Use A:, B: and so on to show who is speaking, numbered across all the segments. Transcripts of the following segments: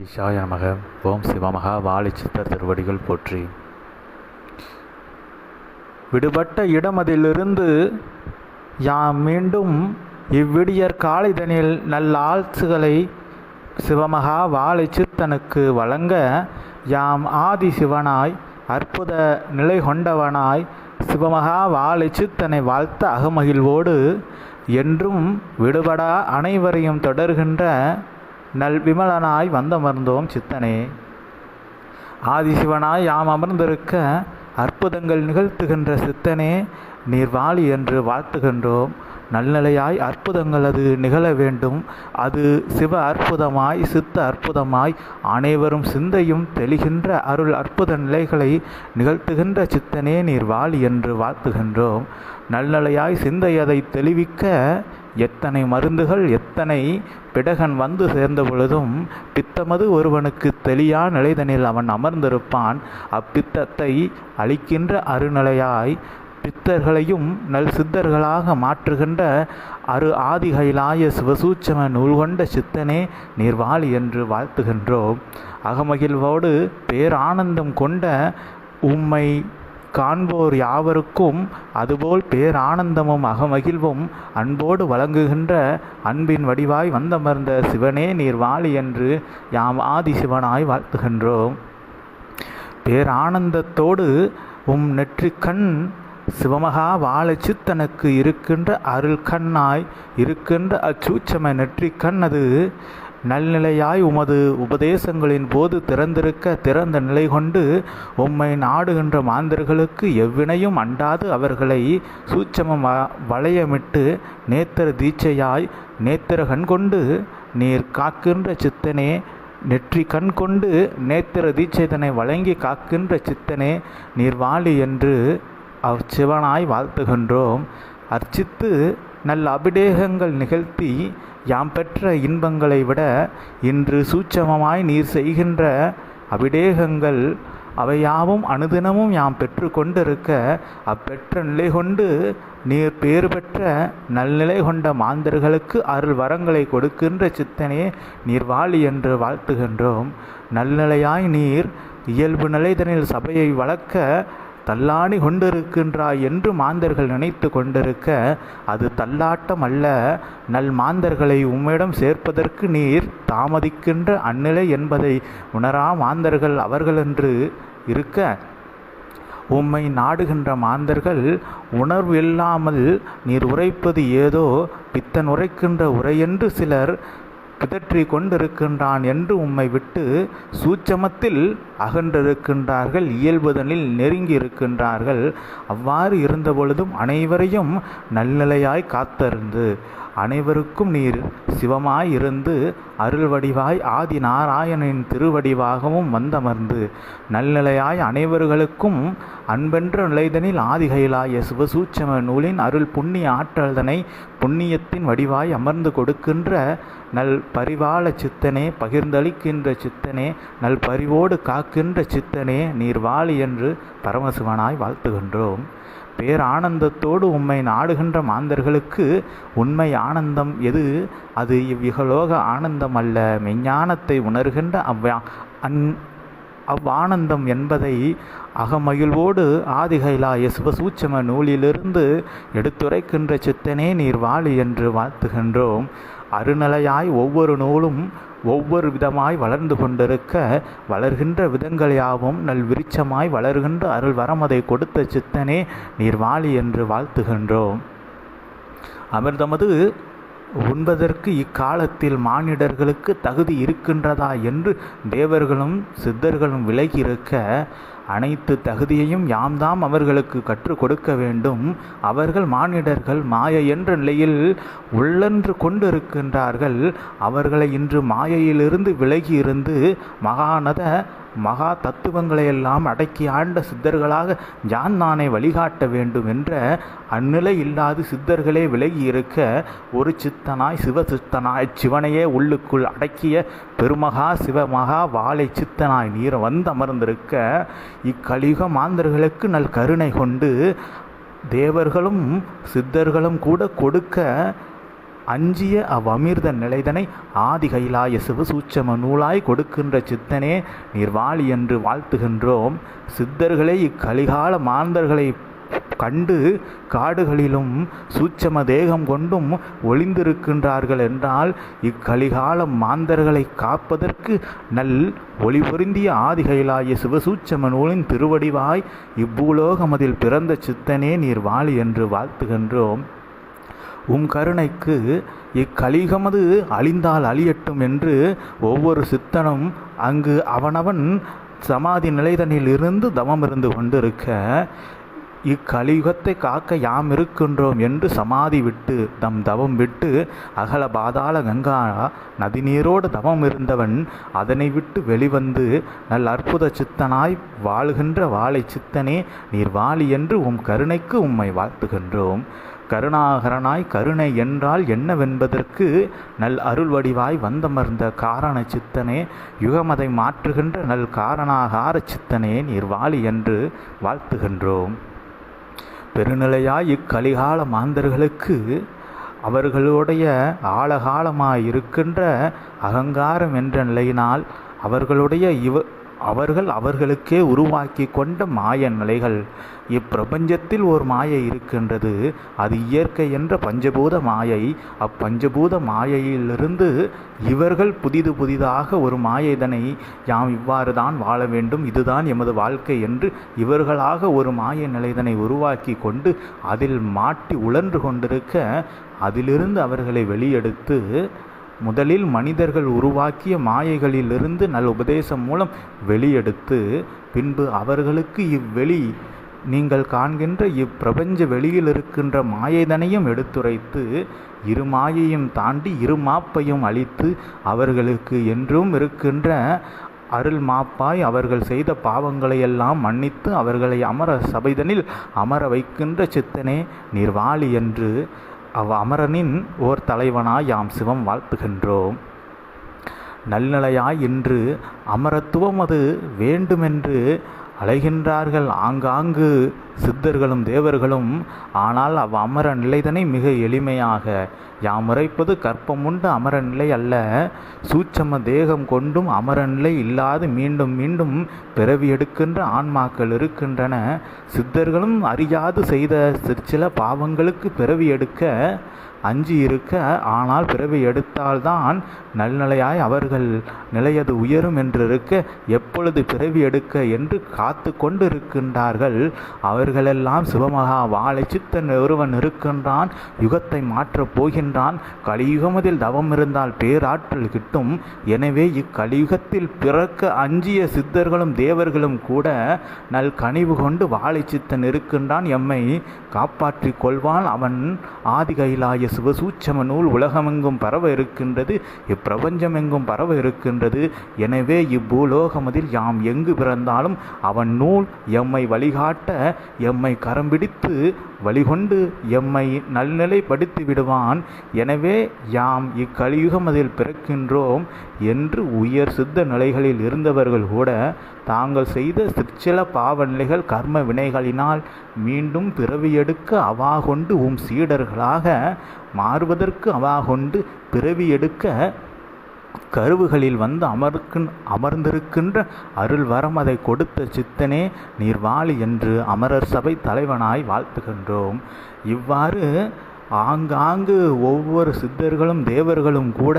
A: ஈஷாய நமக ஓம் சிவமகா வாழி சித்தர் திருவடிகள் போற்றி. விடுபட்ட இடமதிலிருந்து யாம் மீண்டும் இவ்விடியற் காளிதனில் நல்ல ஆழ்த்துகளை சிவமகா வாழை சித்தனுக்கு வழங்க யாம் ஆதி சிவனாய் அற்புத நிலை கொண்டவனாய் சிவமகா வாழை சித்தனை வாழ்த்த அகமகிழ்வோடு என்றும் விடுபடா அனைவரையும் தொடர்கின்ற நல் விமலனாய் வந்தமர்ந்தோம் சித்தனே. ஆதிசிவனாய் யாம் அமர்ந்திருக்க அற்புதங்கள் நிகழ்த்துகின்ற சித்தனே நீர் வாழி என்று வாழ்த்துகின்றோம். நல்நிலையாய் அற்புதங்கள் அது நிகழ வேண்டும். அது சிவ அற்புதமாய் சித்த அற்புதமாய் அனைவரும் சிந்தையும் தெளிகின்ற அருள் அற்புத நிலைகளை நிகழ்த்துகின்ற சித்தனே நீர் வாழி என்று வாழ்த்துகின்றோம். நல்நிலையாய் சிந்தை அதை தெளிவிக்க எத்தனை மருந்துகள் எத்தனை பிடகன் வந்து சேர்ந்த பொழுதும் பித்தமது ஒருவனுக்கு தெளியா நிலைதனில் அவன் அமர்ந்திருப்பான். அப்பித்தத்தை அளிக்கின்ற அருநிலையாய் பித்தர்களையும் நல் சித்தர்களாக மாற்றுகின்ற அரு ஆதிகைலாய சிவசூச்சம நூல் கொண்ட சித்தனே நீர்வாழி என்று வாழ்த்துகின்றோம். அகமகிழ்வோடு பேரானந்தம் கொண்ட உம்மை காண்போர் யாவருக்கும் அதுபோல் பேரானந்தமும் அகமகிழ்வும் அன்போடு வழங்குகின்ற அன்பின் வடிவாய் வந்தமர்ந்த சிவனே நீர் வாழி என்று யாம் ஆதி சிவனாய் வாழ்த்துகின்றோம். பேரானந்தத்தோடு உம் நெற்றிக்கண் சிவமகா வாழச்சித்தனுக்கு இருக்கின்ற அருள் கண்ணாய் இருக்கின்ற அச்சூச்சம நெற்றிக்கண் அது நல்நிலையாய் உமது உபதேசங்களின் போது திறந்திருக்க திறந்த நிலை கொண்டு உம்மை நாடுகின்ற மாந்தர்களுக்கு எவ்வினையும் அண்டாது அவர்களை சூட்சமம் வளையமிட்டு நேத்திர தீட்சையாய் நேத்திர கொண்டு நீர் காக்கின்ற சித்தனே நெற்றி கண் கொண்டு நேத்திர தீட்சைதனை வழங்கி காக்கின்ற சித்தனே நீர் வாழி என்று அச்சிவனாய் வாழ்த்துகின்றோம். அர்ச்சித்து நல்ல அபிடேகங்கள் நிகழ்த்தி யாம் பெற்ற இன்பங்களை விட இன்று சூட்சமமாய் நீர் செய்கின்ற அபிடேகங்கள் அவையாவும் அனுதினமும் யாம் பெற்று கொண்டிருக்க அப்பெற்ற நிலை கொண்டு நீர் பேறு பெற்ற நல்நிலை கொண்ட மாந்தர்களுக்கு அருள் வரங்களை கொடுக்கின்ற சித்தனே நீர் வாழி என்று வாழ்த்துகின்றோம். நல்நிலையாய் நீர் இயல்பு நிலைதனில் சபையை வளர்க்க தள்ளாணி கொண்டிருக்கின்றாய் என்று மாந்தர்கள் நினைத்து கொண்டிருக்க அது தள்ளாட்டம் அல்ல. நல் மாந்தர்களை உம்மிடம் சேர்ப்பதற்கு நீர் தாமதிக்கின்ற அந்நிலை என்பதை உணரா மாந்தர்கள் அவர்களென்று இருக்க. உம்மை நாடுகின்ற மாந்தர்கள் உணர்வு இல்லாமல் நீர் உரைப்பது ஏதோ பித்தன் உரைக்கின்ற உரையென்று சிலர் பிதற்றி கொண்டிருக்கின்றான் என்று உம்மை விட்டு சூட்சமத்தில் அகன்றிருக்கின்றார்கள் இயல்புதனில் நெருங்கி இருக்கின்றார்கள் அவ்வாறு இருந்தபொழுதும் அனைவரையும் நல்நிலையாய் காத்தருந்து அனைவருக்கும் நீர் சிவமாய் இருந்து அருள் வடிவாய் ஆதி நாராயணனின் திருவடிவாகவும் வந்தமர்ந்து நல்நிலையாய் அனைவர்களுக்கும் அன்பென்ற நிலைதனில் ஆதிகைலாய சிவசூட்சம நூலின் அருள் புண்ணிய ஆற்றல்தனை புண்ணியத்தின் வடிவாய் அமர்ந்து கொடுக்கின்ற நல் பரிவாள சித்தனே பகிர்ந்தளிக்கின்ற சித்தனே நல் பரிவோடு காக்கின்ற சித்தனே நீர் வாழி என்று பரமசிவனாய் வாழ்த்துகின்றோம். பேரானந்தத்தோடு உம்மை நாடுகின்ற மாந்தர்களுக்கு உண்மை ஆனந்தம் எது? அது இவ்விகலோக ஆனந்தம் அல்ல மெஞ்ஞானத்தை உணர்கின்ற அவ்வா அந் அவ்வானந்தம் என்பதை அகமகிழ்வோடு ஆதிகைலாய சிவசூட்சம நூலிலிருந்து எடுத்துரைக்கின்ற சித்தனே நீர் வாழி என்று வாழ்த்துகின்றோம். அருநிலையாய் ஒவ்வொரு நூலும் ஒவ்வொரு விதமாய் வளர்ந்து கொண்டிருக்க வளர்கின்ற விதங்கள் யாவும் நல் விருட்சமாய் வளர்கின்ற அருள் வரமதை கொடுத்த சித்தனே நீர் வாழி என்று வாழ்த்துகின்றோம். அமிர்தமது உண்பதற்கு இக்காலத்தில் மானிடர்களுக்கு தகுதி இருக்கின்றதா என்று தேவர்களும் சித்தர்களும் விலகி இருக்க அனைத்து தகுதியையும் யாம் தாம் அவர்களுக்கு கற்றுக் கொடுக்க வேண்டும். அவர்கள் மானிடர்கள் மாய என்ற நிலையில் உள்ளன்று கொண்டிருக்கின்றார்கள். அவர்களை இன்று மாயையிலிருந்து விலகி இருந்து மகாநத மகா தத்துவங்களையெல்லாம் அடக்கி ஆண்ட சித்தர்களாக ஜான் நானை வழிகாட்ட வேண்டும் என்ற அந்நிலை இல்லாது சித்தர்களே விலகி இருக்க ஒரு சித்தனாய் சிவ சித்தனாய் சிவனையே உள்ளுக்குள் அடக்கிய பெருமகா சிவமகா வாழை சித்தனாய் நீர் வந்து அமர்ந்திருக்க இக்கலிக மாந்தர்களுக்கு நல் கருணை கொண்டு தேவர்களும் சித்தர்களும் கூட கொடுக்க அஞ்சிய அவ்வமிர்த நிலைதனை ஆதிகைலாய சிவசூட்சம நூலாய் கொடுக்கின்ற சித்தனே நீர்வாளி என்று வாழ்த்துகின்றோம். சித்தர்களே இக்கலிகால மாந்தர்களை கண்டு காடுகளிலும் சூட்சம தேகம் கொண்டும் ஒளிந்திருக்கின்றார்கள் என்றால் இக்கலிகால மாந்தர்களை காப்பதற்கு நல் ஒளி பொருந்திய ஆதிகைலாய சிவசூட்சம நூலின் திருவடிவாய் இப்பூலோகமதில் பிறந்த சித்தனே நீர் வாழி என்று வாழ்த்துகின்றோம். உம் கருணைக்கு இக்கலிகமது அழிந்தால் அழியட்டும் என்று ஒவ்வொரு சித்தனும் அங்கு அவனவன் சமாதி நிலைதனில் இருந்து தவம் இருந்து கொண்டிருக்க இக்கலியுகத்தை காக்க யாம் இருக்கின்றோம் என்று சமாதி விட்டு தம் தவம் விட்டு அகல பாதாள கங்கா நதிநீரோடு தவம் இருந்தவன் அதனை விட்டு வெளிவந்து நல் அற்புத சித்தனாய் வாழ்கின்ற வாழை சித்தனே நீர் வாழி என்று உம் கருணைக்கு உம்மை வாழ்த்துகின்றோம். கருணாகரனாய் கருணை என்றால் என்னவென்பதற்கு நல் அருள் வடிவாய் வந்தமர்ந்த காரண சித்தனே யுகமதை மாற்றுகின்ற நல் காரணாகார சித்தனே நீர் வாழி என்று வாழ்த்துகின்றோம். பெருநிலையாய் இக்கலிகால மாந்தர்களுக்கு அவர்களுடைய ஆழகாலமாய் இருக்கின்ற அகங்காரம் என்ற நிலையினால் அவர்களுடைய இவ அவர்கள் அவர்களுக்கே உருவாக்கி கொண்ட மாய நிலைகள் இப்பிரபஞ்சத்தில் ஒரு மாயை இருக்கின்றது. அது இயற்கை என்ற பஞ்சபூத மாயை. அப்பஞ்சபூத மாயையிலிருந்து இவர்கள் புதிது புதிதாக ஒரு மாயைதனை யாம் இவ்வாறு தான் வாழ வேண்டும். இதுதான் எமது வாழ்க்கை என்று இவர்களாக ஒரு மாய நிலைதனை உருவாக்கி கொண்டு அதில் மாட்டி உழன்று கொண்டிருக்க அதிலிருந்து அவர்களை வெளியெடுத்து முதலில் மனிதர்கள் உருவாக்கிய மாயைகளிலிருந்து நல் உபதேசம் மூலம் வெளியெடுத்து பின்பு அவர்களுக்கு இவ்வெளி நீங்கள் காண்கின்ற இப்பிரபஞ்ச வெளியில் இருக்கின்ற மாயைதனையும் எடுத்துரைத்து இரு மாயையும் தாண்டி இரு மாப்பையும் அளித்து அவர்களுக்கு என்றும் இருக்கின்ற அருள் மாப்பாய் அவர்கள் செய்த பாவங்களையெல்லாம் மன்னித்து அவர்களை அமர சபைதனில் அமர வைக்கின்ற சித்தனே நிர்வாளி என்று அவ் அமரனின் ஓர் தலைவனாய் யாம் சிவம் வாழ்த்துகின்றோம். நல்நிலையாய் இன்று அமரத்துவம் அது வேண்டுமென்று அலைகின்றார்கள். ஆங்காங்கு சித்தர்களும் தேவர்களும் ஆனால் அவ் அமர நிலைதனை மிக எளிமையாக. யாம் உரைப்பது கற்பமுண்டு அமர நிலை அல்ல. சூட்சம தேகம் கொண்டும் அமர நிலை இல்லாது மீண்டும் மீண்டும் பிறவி எடுக்கின்ற ஆன்மாக்கள் இருக்கின்றன. சித்தர்களும் அறியாது செய்த சிற்சில பாவங்களுக்கு பிறவி எடுக்க அஞ்சி இருக்க ஆனால் பிறவி எடுத்தால்தான் நல்நிலையாய் அவர்கள் நிலையது உயரும் என்றிருக்க எப்பொழுது பிறவி எடுக்க என்று காத்து கொண்டு இருக்கின்றார்கள் அவர்களெல்லாம் சிவமகா வாழை சித்தன் ஒருவன் இருக்கின்றான் யுகத்தை மாற்றப் போகின்றான் கலியுகமதில் தவம் இருந்தால் பேராற்றல் கிட்டும். எனவே இக்கலியுகத்தில் பிறக்க அஞ்சிய சித்தர்களும் தேவர்களும் கூட நல் கனிவு கொண்டு வாழை சித்தன் இருக்கின்றான். எம்மை காப்பாற்றிக் கொள்வான் அவன் ஆதி சிவசூட்சம நூல் உலகமெங்கும் பரவ இருக்கின்றது இப்பிரபஞ்சமெங்கும் பரவ இருக்கின்றது. எனவே இப்பூலோகமதில் யாம் எங்கு பிறந்தாலும் அவன் நூல் எம்மை வழிகாட்ட எம்மை கரம் பிடித்து வழிகொண்டு எம்மை நல்நிலைப்படுத்தி விடுவான். எனவே யாம் இக்கலியுகமதில் பிறக்கின்றோம் என்று உயர் சித்த நிலைகளில் இருந்தவர்கள் கூட தாங்கள் செய்த சிற்சில பாவநிலைகள் கர்ம வினைகளினால் மீண்டும் பிறவியெடுக்க அவா கொண்டு உம் சீடர்களாக மாறுவதற்கு அவா கொண்டு பிறவி எடுக்க கருவுகளில் வந்து அமர்க்கு அமர்ந்திருக்கின்ற அருள் வரம் அதை கொடுத்த சித்தனே நீர்வாளி என்று அமரர் சபை தலைவனாய் வாழ்த்துகின்றோம். இவ்வாறு ஆங்காங்கு ஒவ்வொரு சித்தர்களும் தேவர்களும் கூட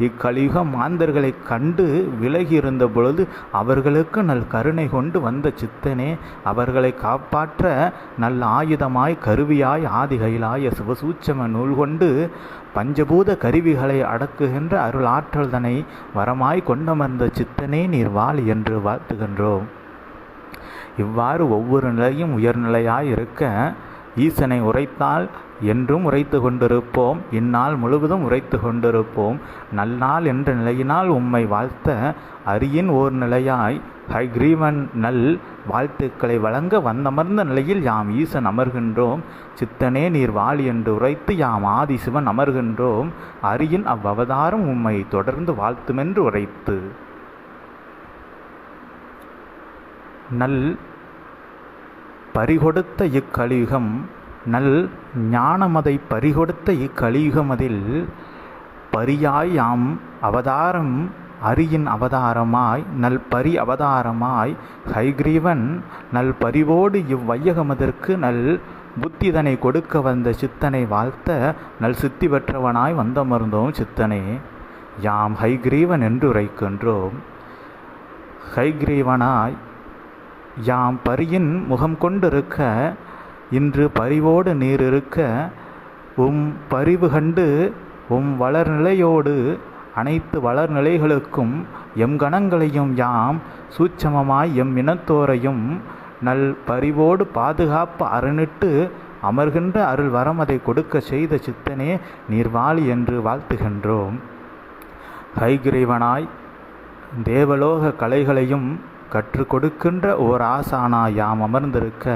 A: இக்கலிக மாந்தர்களை கண்டு விலகி இருந்த பொழுது அவர்களுக்கு நல் கருணை கொண்டு வந்த சித்தனே அவர்களை காப்பாற்ற நல்ல ஆயுதமாய் கருவியாய் ஆதிகையிலாய சிவசூச்சம நூல் கொண்டு பஞ்சபூத கருவிகளை அடக்குகின்ற அருள் ஆற்றல் தனை வரமாய் கொண்டமர்ந்த சித்தனே நீர் வாழ் என்று வாழ்த்துகின்றோம். இவ்வாறு ஒவ்வொரு நிலையும் உயர்நிலையாய் இருக்க ஈசனை உரைத்தால் என்றும் உரைத்து கொண்டிருப்போம். இந்நாள் முழுவதும் உரைத்து கொண்டிருப்போம். நல்நாள் என்ற நிலையினால் உம்மை வாழ்த்த அரியின் ஓர் நிலையாய் ஹைக்ரீவன் நல் வாழ்த்துக்களை வழங்க வந்தமர்ந்த நிலையில் யாம் ஈசன் அமர்கின்றோம். சித்தனே நீர் வாழி என்று உரைத்து யாம் ஆதி சிவன் அமர்கின்றோம். அரியின் அவ்வவதாரம் உம்மை தொடர்ந்து வாழ்த்துமென்று உரைத்து. நல் பறிகொடுத்த இக்கலியுகம் நல் ஞானமதை பறிகொடுத்த இக்கலியுகமதில் பரியாய் யாம் அவதாரம் அரியின் அவதாரமாய் நல் பரி அவதாரமாய் ஹைகிரீவன் நல் பரிவோடு இவ்வையகமதற்கு நல் புத்திதனை கொடுக்க வந்த சித்தனை வாழ்த்த நல் சித்தி பெற்றவனாய் வந்தமர்ந்தோம் சித்தனே. யாம் ஹைகிரீவன் என்று உரைக்கின்றோம் ஹைகிரீவனாய் யாம் பரியின் முகம் கொண்டிருக்க இன்று பரிவோடு நீர் இருக்க உம் பரிவு கண்டு உம் வளர்நிலையோடு அனைத்து வளர்நிலைகளுக்கும் எம் கணங்களையும் யாம் சூட்சமமாய் எம் இனத்தோரையும் நல் பரிவோடு பாதுகாப்பு அரணிட்டு அமர்கின்ற அருள் வரம் அதை கொடுக்க செய்த சித்தனே நீர் வாழி என்று வாழ்த்துகின்றோம். ஹைகிரீவனாய் தேவலோக கலைகளையும் கற்றுக் கொடுக்கின்ற ஓர் ஆசானாய் யாம் அமர்ந்திருக்க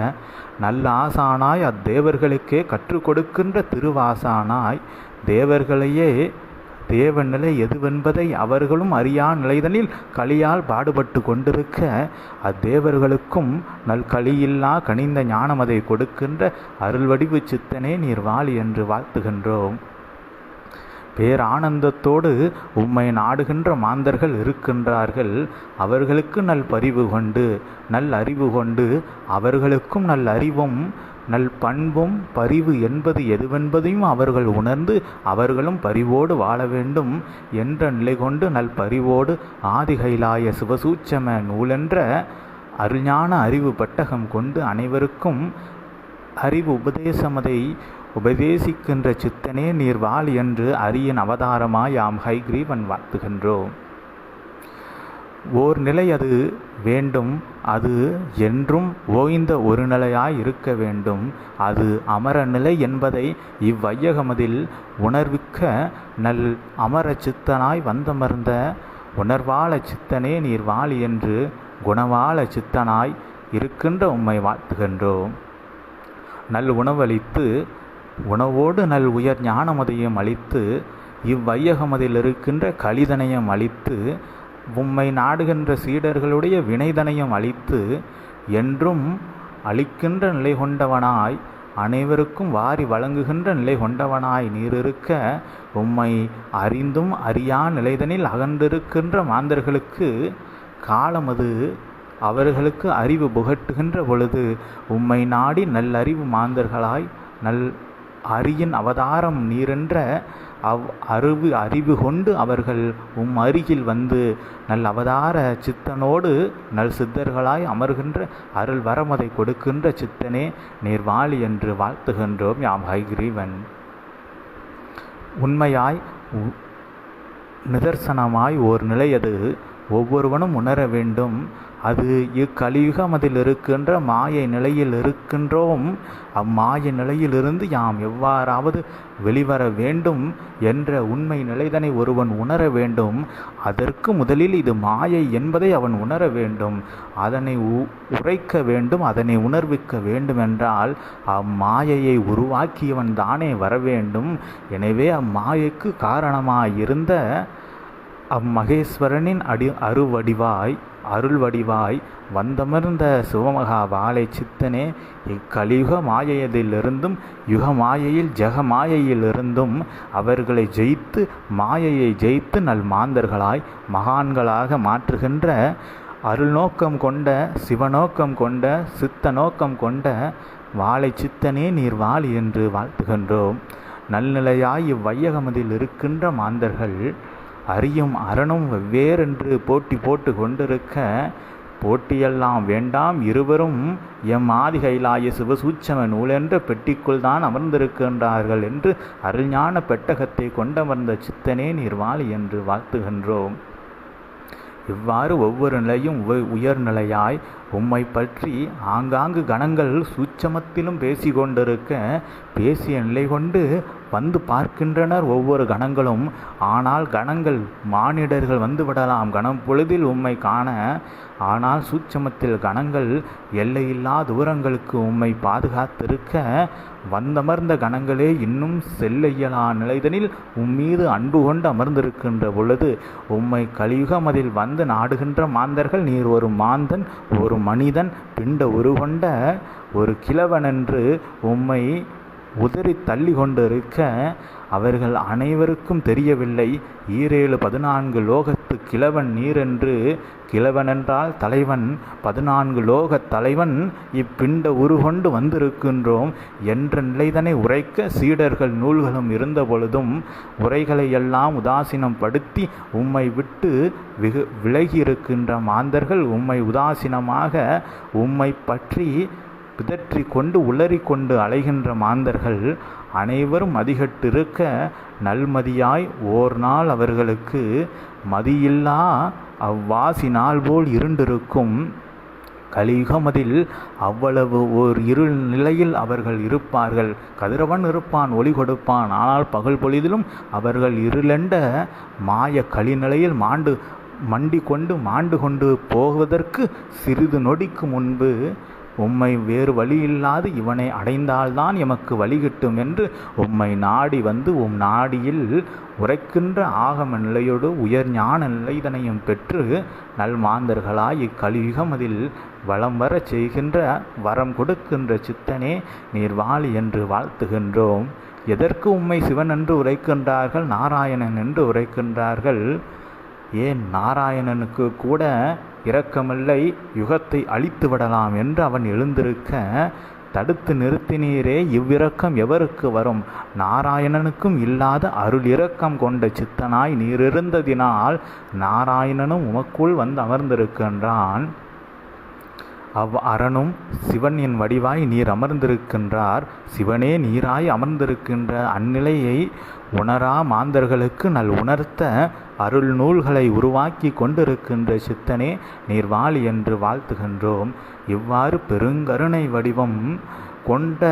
A: நல்ல ஆசானாய் அத்தேவர்களுக்கே கற்றுக் கொடுக்கின்ற திருவாசானாய் தேவர்களையே தேவநிலை எதுவென்பதை அவர்களும் அறியா நிலைதனில் களியால் பாடுபட்டு கொண்டிருக்க அத்தேவர்களுக்கும் நல் களியில்லா கனிந்த ஞானமதை கொடுக்கின்ற அருள்வடிவு சித்தனே நீர் வாழி என்று வாழ்த்துகின்றோம். பேரானந்தத்தோடு உம்மை நாடுகின்ற மாந்தர்கள் இருக்கின்றார்கள். அவர்களுக்கு நல் பரிவு கொண்டு நல் அறிவு கொண்டு அவர்களுக்கும் நல் அறிவும் நல் பண்பும் பரிவு என்பது எதுவென்பதையும் அவர்கள் உணர்ந்து அவர்களும் பரிவோடு வாழ வேண்டும் என்ற நிலை கொண்டு நல் பரிவோடு ஆதிகைலாய சிவசூச்சம நூலென்ற அருஞான அறிவு பட்டகம் கொண்டு அனைவருக்கும் அறிவு உபதேசமதை உபதேசிக்கின்ற சித்தனே நீர் வாழ் என்று அரியன் அவதாரமாய் யாம் ஹைகிரீவன் வாழ்த்துகின்றோம் ஓர் நிலை அது வேண்டும் அது என்றும் ஓய்ந்த ஒரு நிலையாய் இருக்க வேண்டும். அது அமர நிலை என்பதை இவ்வையகமதில் உணர்விக்க நல் அமர சித்தனாய் வந்தமர்ந்த உணர்வாள சித்தனே நீர் வாழி என்று குணவாள சித்தனாய் இருக்கின்ற உம்மை வாழ்த்துகின்றோம். நல் உணவளித்து உணவோடு நல் உயர் ஞானமதையும் அளித்து இவ்வையகமதில் இருக்கின்ற கலிதனையும் அளித்து உம்மை நாடுகின்ற சீடர்களுடைய வினைதனையும் அளித்து என்றும் அளிக்கின்ற நிலை கொண்டவனாய் அனைவருக்கும் வாரி வழங்குகின்ற நிலை கொண்டவனாய் நீர் இருக்க உம்மை அறிந்தும் அறியா நிலைதனில் அகன்றிருக்கின்ற மாந்தர்களுக்கு காலமது அவர்களுக்கு அறிவு புகட்டுகின்ற பொழுது உம்மை நாடி நல்லறிவு மாந்தர்களாய் நல் அரியின் அவதாரம் நீரென்ற அவ் அறிவு அறிவு கொண்டு அவர்கள் உம் அருகில் வந்து நல் அவதார சித்தனோடு நல் சித்தர்களாய் அமர்கின்ற அருள் வரமதை கொடுக்கின்ற சித்தனே நீர் வாழி என்று வாழ்த்துகின்றோம் யாம் ஹைகிரீவன். உண்மையாய் உ- நிதர்சனமாய் ஓர் நிலையது. ஒவ்வொருவனும் உணர வேண்டும். அது இக்கலியுகம் அதில் இருக்கின்ற மாயை நிலையில் இருக்கின்றோம். அம்மாய நிலையிலிருந்து யாம் எவ்வாறாவது வெளிவர வேண்டும் என்ற உண்மை நிலைதனை ஒருவன் உணர வேண்டும். அதற்கு முதலில் இது மாயை என்பதை அவன் உணர வேண்டும். அதனை உ- உரைக்க வேண்டும் அதனை உணர்விக்க வேண்டும் என்றால் அம்மாயையை உருவாக்கியவன் தானே வர வேண்டும். எனவே அம்மாயைக்கு காரணமாயிருந்த அம்மகேஸ்வரனின் அடி அருவடிவாய் அருள் வடிவாய் வந்தமர்ந்த சிவமகா வாழை சித்தனே இக்கலியுக மாயையதிலிருந்தும் யுக மாயையில் ஜெக மாயையிலிருந்தும் அவர்களை ஜெயித்து மாயையை ஜெயித்து நல் மாந்தர்களாய் மகான்களாக மாற்றுகின்ற அருள் நோக்கம் கொண்ட சிவநோக்கம் கொண்ட சித்த நோக்கம் கொண்ட வாழை சித்தனே நீர் வாழி என்று வாழ்த்துகின்றோம். நல்நிலையாய் இவ்வையகமதில் இருக்கின்ற மாந்தர்கள் அரியும் அரணும் வெவ்வேறென்று போட்டி போட்டு கொண்டிருக்க போட்டியெல்லாம் வேண்டாம் இருவரும் எம் ஆதிகைலாய சிவசூச்சம நூலென்ற பெட்டிக்குள் தான் அமர்ந்திருக்கின்றார்கள் என்று அருள்ஞான பெட்டகத்தை கொண்டமர்ந்த சித்தனே நீர்வாழி என்று வாழ்த்துகின்றோம். இவ்வாறு ஒவ்வொரு நிலையும் உயர்நிலையாய் உம்மை பற்றி ஆங்காங்கு கணங்கள் சூட்சமத்திலும் பேசிக்கொண்டிருக்க பேசிய நிலை கொண்டு வந்து பார்க்கின்றனர் ஒவ்வொரு கணங்களும். ஆனால் கணங்கள் மானிடர்கள் வந்து விடலாம். கணம் பொழுதில் உம்மை காண ஆனால் சூட்சமத்தில் கணங்கள் எல்லையில்லா தூரங்களுக்கு உம்மை பாதுகாத்திருக்க வந்தமர்ந்த கணங்களே இன்னும் செல்ல இயலா நிலைதனில் உம்மீது அன்பு கொண்டு அமர்ந்திருக்கின்ற பொழுது உம்மை கலியுகம் அதில் வந்து நாடுகின்ற மாந்தர்கள் நீர் ஒரு மாந்தன் ஒரு மனிதன் பிண்ட உருகொண்ட ஒரு கிழவனென்று உம்மை உதறி தள்ளி கொண்டிருக்க அவர்கள் அனைவருக்கும் தெரியவில்லை. ஈரேழு பதினான்கு லோக லோகத்து கிழவன் நீரென்று கிழவனென்றால் தலைவன் பதினான்கு லோகத் தலைவன் இப்பிண்ட உருகொண்டு வந்திருக்கின்றோம். என்ற நிலைதனை உரைக்க சீடர்கள் நூல்களும் இருந்தபொழுதும் உரைகளை எல்லாம் உதாசீனம் படுத்தி உம்மை விட்டு விகு விலகியிருக்கின்ற மாந்தர்கள் உம்மை உதாசீனமாக உம்மை பற்றி பிதற்றி கொண்டு உளறி கொண்டு அலைகின்ற மாந்தர்கள் அனைவரும் அதிகட்டிருக்க நல்மதியாய் ஓர் நாள் அவர்களுக்கு மதியில்லா அவ்வாசி நாள் போல் இருண்டிருக்கும். கலியுகமதில் அவ்வளவு ஓர் இருள் நிலையில் அவர்கள் இருப்பார்கள். கதிரவன் இருப்பான் ஒளி கொடுப்பான். ஆனால் பகல் பொழுதிலும் அவர்கள் இருளெண்ட மாய களிநிலையில் மாண்டு மண்டி கொண்டு மாண்டு கொண்டு போவதற்கு சிறிது நொடிக்கு முன்பு உம்மை வேறு வழி இல்லாது இவனை அடைந்தால்தான் எமக்கு வழி கிட்டும் என்று உம்மை நாடி வந்து உம் நாடியில் உரைக்கின்ற ஆகம நிலையோடு உயர் ஞான நிலைதனையும் பெற்று நல்மாந்தர்களாய் இக்கலியுகமதில் வலம் வரச் செய்கின்ற வரம் கொடுக்கின்ற சித்தனே நீர் வாழி என்று வாழ்த்துகின்றோம். எதற்கு உம்மை சிவன் என்று உரைக்கின்றார்கள் நாராயணன் என்று உரைக்கின்றார்கள்? ஏன் நாராயணனுக்கு கூட இரக்கமில்லை? யுகத்தை அழித்து விடலாம் என்று அவன் எழுந்திருக்க தடுத்து நிறுத்தினீரே இவ்விரக்கம் எவருக்கு வரும்? நாராயணனுக்கும் இல்லாத அருள் இரக்கம் கொண்ட சித்தனாய் நீரிருந்ததினால் நாராயணனும் உமக்குள் வந்து அமர்ந்திருக்கின்றான். அவ் அரணும் சிவன் என் வடிவாய் நீர் அமர்ந்திருக்கின்றார். சிவனே நீராய் அமர்ந்திருக்கின்ற அந்நிலையை உணரா மாந்தர்களுக்கு நல் உணர்த்த அருள் நூல்களை உருவாக்கி கொண்டிருக்கின்ற சித்தனே நீர்வாளி என்று வாழ்த்துகின்றோம். இவ்வாறு பெருங்கருணை வடிவம் கொண்ட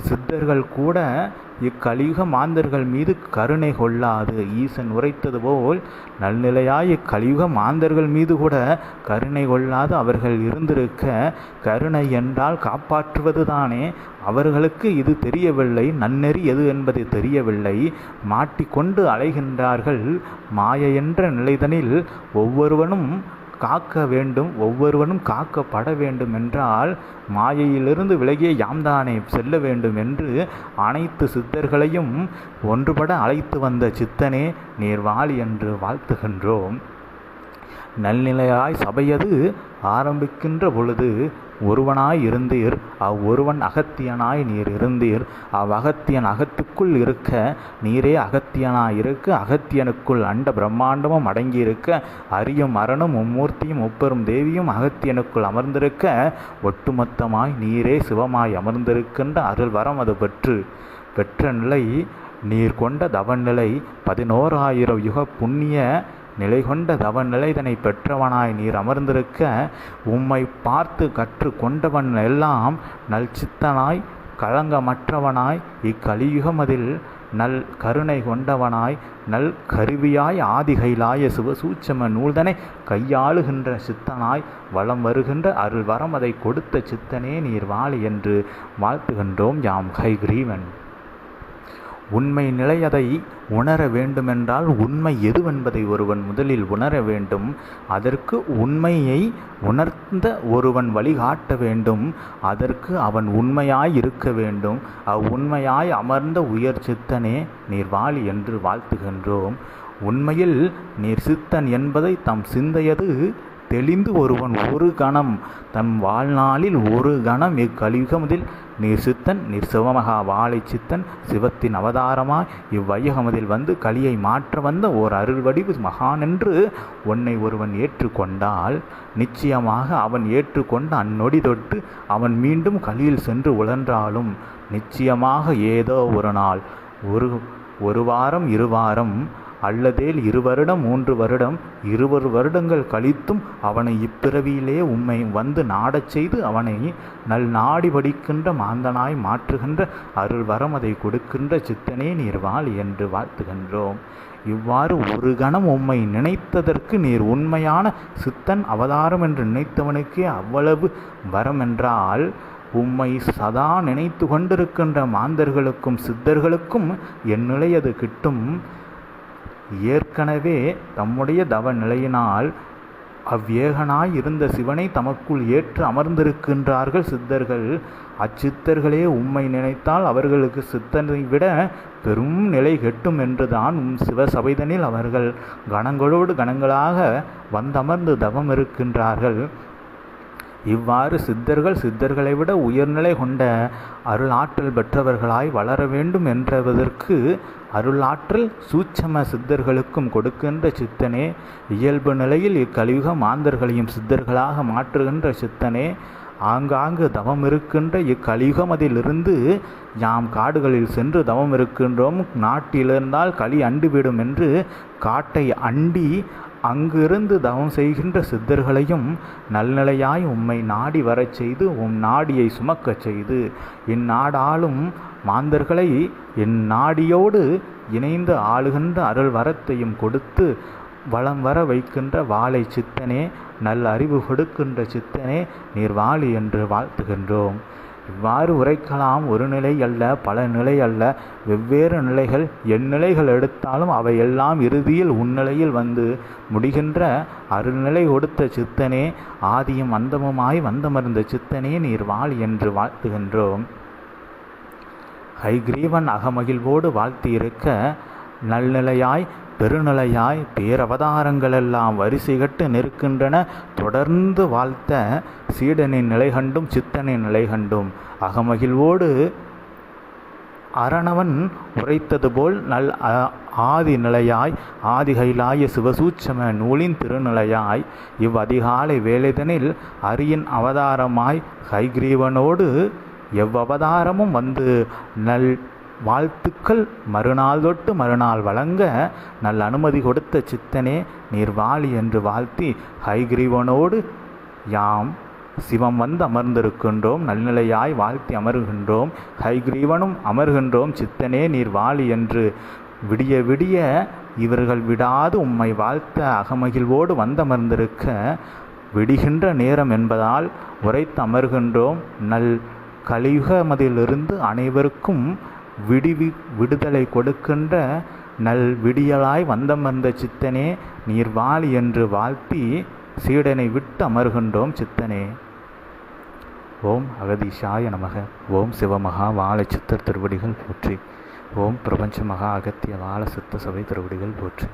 A: சித்தர்கள் கூட இக்கலியுக மாந்தர்கள் மீது கருணை கொள்ளாது. ஈசன் உரைத்தது போல் நல்நிலையாய் இக்கலியுக மாந்தர்கள் மீது கூட கருணை கொள்ளாது அவர்கள் இருந்திருக்க. கருணை என்றால் காப்பாற்றுவது தானே அவர்களுக்கு இது தெரியவில்லை. நன்னெறி எது என்பது தெரியவில்லை. மாட்டிக்கொண்டு அலைகின்றார்கள். மாய என்ற நிலைதனில் ஒவ்வொருவனும் காக்க வேண்டும் ஒவ்வொருவனும் காக்கப்பட வேண்டும் என்றால் மாயையிலிருந்து விலகிய யாம்தானே செல்ல வேண்டும் என்று அனைத்து சித்தர்களையும் ஒன்றுபட அழைத்து வந்த சித்தனே நீர் வாழி என்று வாழ்த்துகின்றோம். நல்நிலையாய் சபையது ஆரம்பிக்கின்ற பொழுது ஒருவனாய் இருந்தீர் அவ்வொருவன் அகத்தியனாய் நீர் இருந்தீர். அவ்வகத்தியன் அகத்துக்குள் இருக்க நீரே அகத்தியனாய் இருக்க அகத்தியனுக்குள் அண்ட பிரம்மாண்டமும் அடங்கியிருக்க அரியும் அரணும் மும்மூர்த்தியும் முப்பெரும் தேவியும் அகத்தியனுக்குள் அமர்ந்திருக்க ஒட்டுமொத்தமாய் நீரே சிவமாய் அமர்ந்திருக்கின்ற அருள் வரம் அது பெற்று பெற்ற நிலை நீர் கொண்ட தவநிலை பதினோராயிரம் யுக புண்ணிய நிலை கொண்ட தவ நிலைதனை பெற்றவனாய் நீர் அமர்ந்திருக்க உம்மை பார்த்து கற்று கொண்டவன் எல்லாம் நல் சித்தனாய் களங்கமற்றவனாய் இக்கலியுகமதில் நல் கருணை கொண்டவனாய் நல் கருவியாய் ஆதிகைலாய சிவசூட்சம நூல்தனை கையாளுகின்ற சித்தனாய் வளம் வருகின்ற அருள் வரம் அதை கொடுத்த சித்தனே நீர் வாழி என்று வாழ்த்துகின்றோம் யாம் கைகிரீவன் உண்மை நிலையதை உணர வேண்டுமென்றால் உண்மை எதுவென்பதை ஒருவன் முதலில் உணர வேண்டும். அதற்கு உண்மையை உணர்ந்த ஒருவன் வழிகாட்ட வேண்டும். அதற்கு அவன் உண்மையாய் இருக்க வேண்டும். அவ்வுண்மையாய் அமர்ந்த உயர் சித்தனே நீர் வாழி என்று வாழ்த்துகின்றோம். உண்மையில் நீர் சித்தன் என்பதை தம் சிந்தையது தெளிந்து ஒருவன் ஒரு கணம் தன் வாழ்நாளில் ஒரு கணம். இக்கலியுகமதில் நீர் சித்தன் நீர் சிவமகா வாழை சித்தன் சிவத்தின் அவதாரமாய் இவ்வையகமதில் வந்து கலியை மாற்ற வந்த ஓர் அருள்வடிவு மகான் என்று உன்னை ஒருவன் ஏற்றுக்கொண்டால் நிச்சயமாக அவன் ஏற்றுக்கொண்ட அந்நொடி தொட்டு அவன் மீண்டும் கலியில் சென்று உழன்றாலும் நிச்சயமாக ஏதோ ஒரு நாள் ஒரு ஒரு வாரம் இரு வாரம் அல்லதேல் இரு வருடம் மூன்று வருடம் இருவர் வருடங்கள் கழித்தும் அவனை இப்பிறவியிலே உம்மை வந்து நாடச் செய்து அவனை நல் நாடி படிக்கின்ற மாந்தனாய் மாற்றுகின்ற அருள் வரம் அதை கொடுக்கின்ற சித்தனே நீர் வாழ் என்று வாழ்த்துகின்றோம். இவ்வாறு ஒரு கணம் உம்மை நினைத்ததற்கு நீர் உண்மையான சித்தன் அவதாரம் என்று நினைத்தவனுக்கே அவ்வளவு வரம் என்றால் உம்மை சதா நினைத்து கொண்டிருக்கின்ற மாந்தர்களுக்கும் சித்தர்களுக்கும் என் நிலை அது கிட்டும். ஏற்கனவே தம்முடைய தவ நிலையினால் அவ்வேகனாய் இருந்த சிவனை தமக்குள் ஏற்று அமர்ந்திருக்கின்றார்கள் சித்தர்கள். அச்சித்தர்களே உம்மை நினைத்தால் அவர்களுக்கு சித்தனை விட பெரும் நிலை கெட்டும் என்றுதான் உம் சிவசபைதனில் அவர்கள் கணங்களோடு கணங்களாக வந்தமர்ந்து தவம் இருக்கின்றார்கள். இவ்வாறு சித்தர்கள் சித்தர்களை விட உயர்நிலை கொண்ட அருளாற்றல் பெற்றவர்களாய் வளர வேண்டும் என்பதற்கு அருளாற்றல் சூட்சம சித்தர்களுக்கும் கொடுக்கின்ற சித்தனே இயல்பு நிலையில் இக்கலியுக மாந்தர்களையும் சித்தர்களாக மாற்றுகின்ற சித்தனே ஆங்காங்கு தவம் இருக்கின்ற இக்கலியுகமதிலிருந்து யாம் காடுகளில் சென்று தவம் இருக்கின்றோம் நாட்டிலிருந்தால் களி அண்டுவிடும் என்று காட்டை அண்டி அங்கிருந்து தவம் செய்கின்ற சித்தர்களையும் நல்நிலையாய் உம்மை நாடி வரச் செய்து உம் நாடியை சுமக்கச் செய்து இந்நாடாளும் மாந்தர்களை என் நாடியோடு இணைந்து ஆளுகின்ற அருள் வரத்தையும் கொடுத்து வளம் வர வைக்கின்ற வாளை சித்தனே நல்ல அறிவு கொடுக்கின்ற சித்தனே நீர் வாழி என்று வாழ்த்துகின்றோம். இவ்வாறு உரைக்கலாம் ஒரு நிலை அல்ல பல நிலை அல்ல. வெவ்வேறு நிலைகள் எந்நிலைகள் எடுத்தாலும் அவையெல்லாம் இறுதியில் உன்னிலையில் வந்து முடிகின்ற அருள்நிலை கொடுத்த சித்தனே ஆதியும் அந்தமுமாய் வந்தமர்ந்த சித்தனே நீர் வாழ் என்று வாழ்த்துகின்றோம். ஹைகிரீவன் அகமகிழ்வோடு வாழ்த்தியிருக்க நல்நிலையாய் பெருநிலையாய் பேரவதாரங்களெல்லாம் வரிசைகட்டு நிற்கின்றன. தொடர்ந்து வாழ்த்த சீடனின் நிலை கண்டும் சித்தனின் நிலை கண்டும் அகமகிழ்வோடு அரணவன் உரைத்தது போல் நல் ஆதி நிலையாய் ஆதிகைலாய சிவசூட்சம நூலின் திருநிலையாய் இவ் அதிகாலை வேலைதனில் அரியின் அவதாரமாய் ஹைகிரீவனோடு எவ்வவதாரமும் வந்து நல் வாழ்த்துக்கள். மறுநாள் தொட்டு மறுநாள் வழங்க நல் அனுமதி கொடுத்த சித்தனே நீர் வாழி என்று வாழ்த்தி ஹைகிரீவனோடு யாம் சிவம் வந்து அமர்ந்திருக்கின்றோம். நல்நிலையாய் வாழ்த்தி அமர்கின்றோம். ஹைகிரீவனும் அமர்கின்றோம். சித்தனே நீர் வாழி என்று விடிய விடிய இவர்கள் விடாது உம்மை வாழ்த்த அகமகிழ்வோடு வந்தமர்ந்திருக்க விடுகின்ற நேரம் என்பதால் உரைத்து அமர்கின்றோம். நல் கலியுகமதிலிருந்து அனைவருக்கும் விடிவி விடுதலை கொடுக்கின்ற நல் விடியலாய் வந்தமர்ந்த சித்தனே நீர் வாழி என்று வாழ்த்தி சீடனை விட்டு அமர்கின்றோம் சித்தனே. ஓம் அகதீஷாய நமக. ஓம் சிவமகா வாழ சித்தர் திருவடிகள் போற்றி. ஓம் பிரபஞ்ச மகா அகத்திய வாழ சித்த சபை திருவடிகள் போற்றி.